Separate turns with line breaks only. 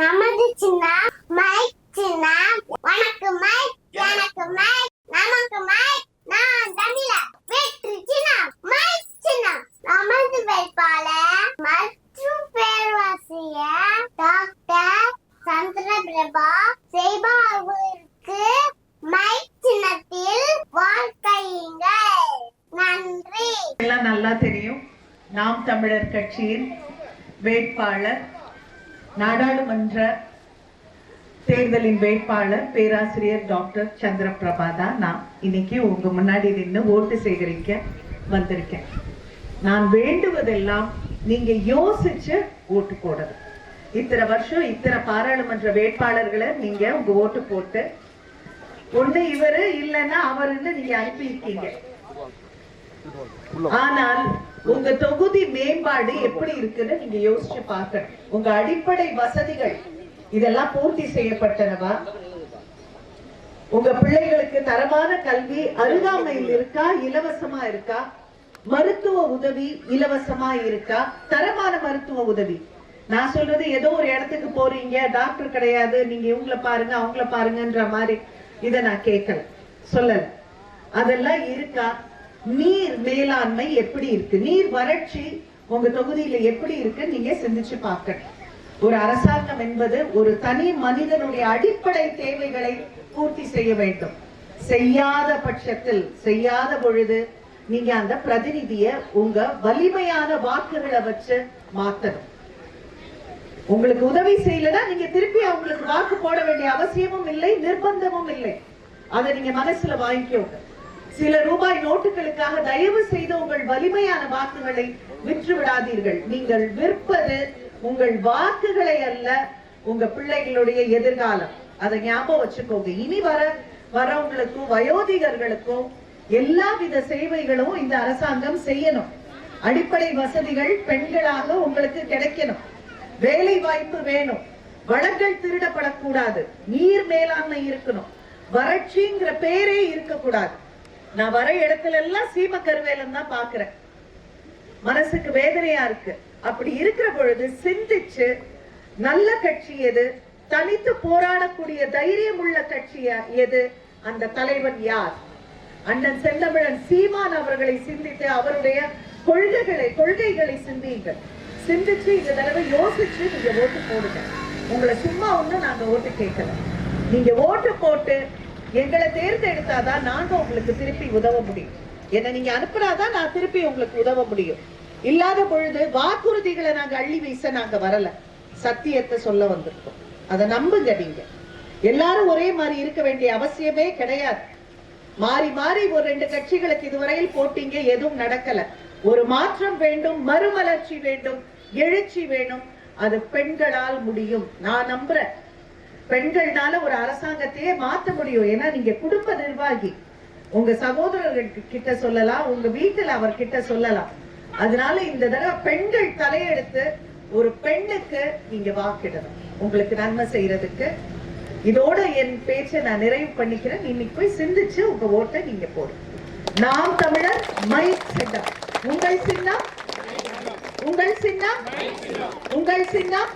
நமது சின்னம் மைக் சின்னம் உனக்கு மைக் எனக்கு மைக் நமக்கு மைக். நான் தமிழ. வெற்றி சின்னம் மைக் சின்னம். நமது வேட்பாளர் மற்றும் பேரவாசியர் டாக்டர் சந்திரபிரபா செய்பாவிற்கு மைக் சின்னத்தில் வாழ்க்கையுங்கள். நன்றி.
எல்லாம் நல்லா தெரியும். நாம் தமிழர் கட்சியின் வேட்பாளர் நாடாளுமன்ற தேர்தலின் வேட்பாளர் பேராசிரியர் டாக்டர் சந்திரபிரபா தான் நான் இன்னைக்கு உங்க முன்னாடி நின்று ஓட்டு சேகரிக்க வந்திருக்கேன். நான் வேண்டுவதெல்லாம் நீங்க யோசிச்சு ஓட்டு போடணும். இத்தனை வருஷம் இத்தனை பாராளுமன்ற வேட்பாளர்களை நீங்க உங்க ஓட்டு போட்டு ஒண்ணு இவரு இல்லைன்னா அவருன்னு நீங்க அனுப்பியிருக்கீங்க. ஆனால் உங்க தொகுதி மேம்பாடு எப்படி இருக்குன்னு நீங்க யோசிச்சு பார்க்கணும். உங்க அடிப்படை வசதிகள் இதெல்லாம் பூர்த்தி செய்யப்பட்டனவா? உங்க பிள்ளைகளுக்கு தரமான கல்வி அருகாமையில் இருக்கா இலவசமா இருக்கா? மருத்துவ உதவி இலவசமா இருக்கா? தரமான மருத்துவ உதவி. நான் சொல்றது ஏதோ ஒரு இடத்துக்கு போறீங்க டாக்டர் கிடையாது நீங்க இவங்கள பாருங்க அவங்கள பாருங்கன்ற மாதிரி இத நான் கேட்கல சொல்லல. அதெல்லாம் இருக்கா? நீர் மேலாண்மை எப்படி இருக்கு? நீர் வறட்சி உங்க தொகுதியில எப்படி இருக்கு? நீங்க சிந்திச்சு பார்க்கணும். ஒரு அரசாங்கம் என்பது ஒரு தனி மனிதனுடைய அடிப்படை தேவைகளை பூர்த்தி செய்ய வேண்டும். செய்யாத பட்சத்தில் செய்யாத பொழுது நீங்க அந்த பிரதிநிதிய உங்க வலிமையான வாக்குகளை வச்சு மாத்தணும். உங்களுக்கு உதவி செய்யலன்னா நீங்க திருப்பி அவங்களுக்கு வாக்கு போட வேண்டிய அவசியமும் இல்லை நிர்பந்தமும் இல்லை. அதை நீங்க மனசுல வாங்கிக்கோங்க. சில ரூபாய் நோட்டுகளுக்காக தயவு செய்து உங்கள் வலிமையான வாக்குகளை விற்று விடாதீர்கள் நீங்கள் விற்பது உங்கள் வாக்குகளை அல்ல உங்க பிள்ளைகளுடைய எதிர்காலம். அதை ஞாபகம் வச்சுக்கோங்க. இனி வர வரவங்களுக்கும் வயோதிகர்களுக்கும் எல்லா வித சேவைகளும் இந்த அரசாங்கம் செய்யணும். அடிப்படை வசதிகள் பெண்களாக உங்களுக்கு கிடைக்கணும். வேலை வாய்ப்பு வேணும். வளங்கள் திருடப்படக்கூடாது. நீர் மேலாண்மை இருக்கணும். வறட்சிங்கிற பேரே இருக்கக்கூடாது. நான் வர இடத்துல எல்லாம் சீம கருவேலம் தான் பாக்குறேன் மனசுக்கு வேதனையா இருக்கு. அப்படி இருக்கிற பொழுது சிந்திச்சு நல்ல கட்சி எது? தனித்து போராடக்கூடிய தைரியம் உள்ள கட்சி எது? அந்த தலைவன் யார்? அண்ணன் செந்தமிழன் சீமான் அவர்களை சிந்தித்து அவருடைய கொள்கைகளை கொள்கைகளை சிந்தியுங்கள். சிந்திச்சு இந்த தடவை யோசிச்சு நீங்க ஓட்டு போடுங்க. உங்களை சும்மா ஒண்ணும் நாங்க ஓட்டு கேட்கல. நீங்க ஓட்டு போட்டு எங்களை தேர்ந்தெடுத்தாதான் நாங்க உங்களுக்கு திருப்பி உதவ முடியும். என்ன நீங்க அனுப்புனாதான் நான் திருப்பி உங்களுக்கு உதவ முடியும். இல்லாத பொழுது வாக்குறுதிகளை நாங்க அள்ளி வீச நாங்க வரல. சத்தியத்தை சொல்ல வந்திருக்கோம். அதை நம்புங்க நீங்க. எல்லாரும் ஒரே மாதிரி இருக்க வேண்டிய அவசியமே கிடையாது. மாறி மாறி ஒரு ரெண்டு கட்சிகளுக்கு இதுவரையில் போட்டீங்க எதுவும் நடக்கல. ஒரு மாற்றம் வேண்டும் மறுமலர்ச்சி வேண்டும் எழுச்சி வேணும். அது பெண்களால் முடியும். நான் நம்புறேன். பெண்கள்னால ஒரு அரசாங்கத்தையே மாத்த முடியும். ஏன்னா நீங்க குடும்ப நிர்வாகி. உங்க சகோதரர்கள் கிட்ட சொல்லலாம் உங்க வீட்டுல அவர்கிட்ட சொல்லலாம். அதனால இந்த தடவை பெண்கள் தலையெடுத்து ஒரு பெண்ணுக்கு நீங்க வாக்கிடணும். உங்களுக்கு நன்மை செய்யறதுக்கு. இதோட என் பேச்சை நான் நிறைவு பண்ணிக்கிறேன். இன்னைக்கு போய் சிந்திச்சு உங்க ஓட்டை நீங்க போடும் நாம் தமிழர் மை சின்னம். உங்கள் சின்னம்? உங்கள் சின்னம்? உங்கள் சின்னம்?